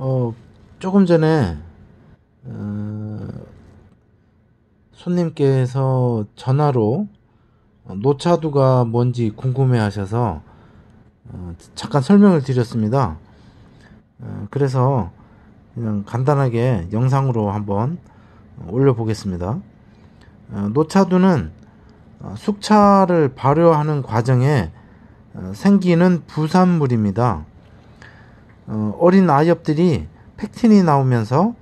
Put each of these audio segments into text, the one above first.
어, 조금 전에 어, 손님께서 전화로 노차두가 뭔지 궁금해 하셔서 어, 잠깐 설명을 드렸습니다. 어, 그래서 그냥 간단하게 영상으로 한번 올려보겠습니다. 어, 노차두는 어, 숙차를 발효하는 과정에 어, 생기는 부산물입니다. 어, 어린 아엽들이 팩틴이 나오면서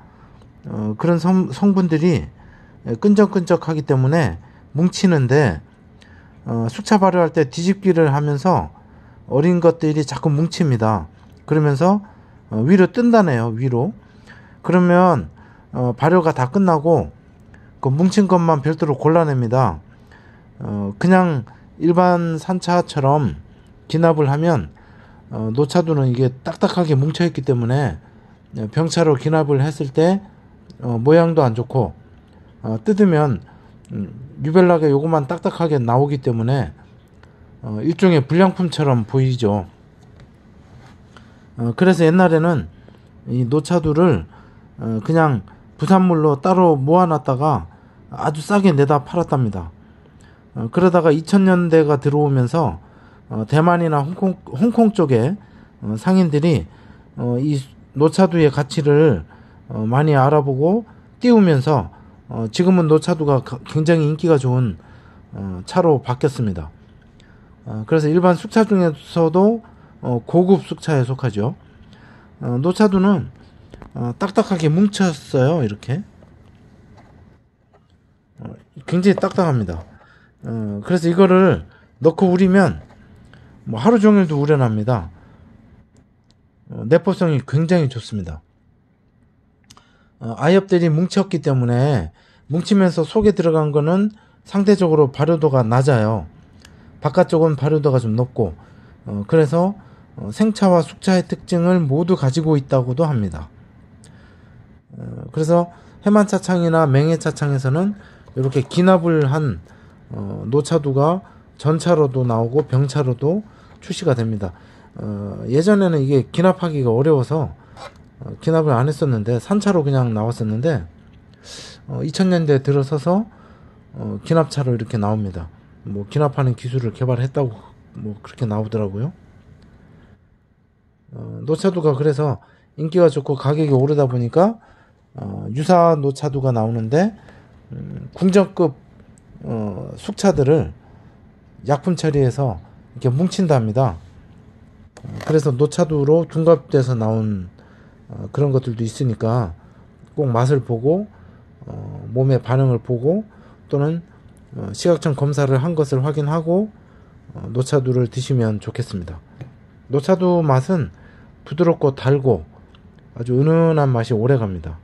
어, 그런 성, 성분들이 끈적끈적하기 때문에 뭉치는데 어, 숙차 발효할 때 뒤집기를 하면서 어린 것들이 자꾸 뭉칩니다. 그러면서 어, 위로 뜬다네요. 위로. 그러면 어, 발효가 다 끝나고 그 뭉친 것만 별도로 골라냅니다. 어, 그냥 일반 산차처럼 기납을 하면 어, 노차두는 이게 딱딱하게 뭉쳐있기 때문에 병차로 기납을 했을 때 어, 모양도 안 좋고 어, 뜯으면 음, 유별나게 요것만 딱딱하게 나오기 때문에 어, 일종의 불량품처럼 보이죠. 어, 그래서 옛날에는 이 노차두를 어, 그냥 부산물로 따로 모아놨다가 아주 싸게 내다 팔았답니다. 어, 그러다가 2000년대가 들어오면서 어, 대만이나 홍콩, 홍콩 쪽에 어, 상인들이 어, 이 노차두의 가치를 어, 많이 알아보고 띄우면서 어, 지금은 노차두가 굉장히 인기가 좋은 어, 차로 바뀌었습니다. 어, 그래서 일반 숙차 중에서도 어, 고급 숙차에 속하죠. 어, 노차두는 어, 딱딱하게 뭉쳤어요. 이렇게 어, 굉장히 딱딱합니다. 어, 그래서 이거를 넣고 우리면 뭐 하루 종일도 우려납니다. 어, 내포성이 굉장히 좋습니다. 어, 아엽들이 뭉쳤기 때문에 뭉치면서 속에 들어간 거는 상대적으로 발효도가 낮아요. 바깥쪽은 발효도가 좀 높고 어, 그래서 어, 생차와 숙차의 특징을 모두 가지고 있다고도 합니다. 어, 그래서 해만차창이나 맹해차창에서는 이렇게 기납을 한 어, 노차두가 전차로도 나오고 병차로도 출시가 됩니다. 어, 예전에는 이게 기납하기가 어려워서 어, 기납을 안 했었는데 산차로 그냥 나왔었는데 어, 2000년대 들어서서 어, 기납차로 이렇게 나옵니다. 뭐 기납하는 기술을 개발했다고 뭐 그렇게 나오더라고요. 어, 노차두가 그래서 인기가 좋고 가격이 오르다 보니까 어, 유사 노차두가 나오는데 음, 궁정급 어, 숙차들을 약품 처리해서 이렇게 뭉친답니다. 어, 그래서 노차두로 둔갑돼서 나온 어, 그런 것들도 있으니까 꼭 맛을 보고 어, 몸의 반응을 보고 또는 어, 시각청 검사를 한 것을 확인하고 어, 노차두를 드시면 좋겠습니다. 노차두 맛은 부드럽고 달고 아주 은은한 맛이 오래 갑니다.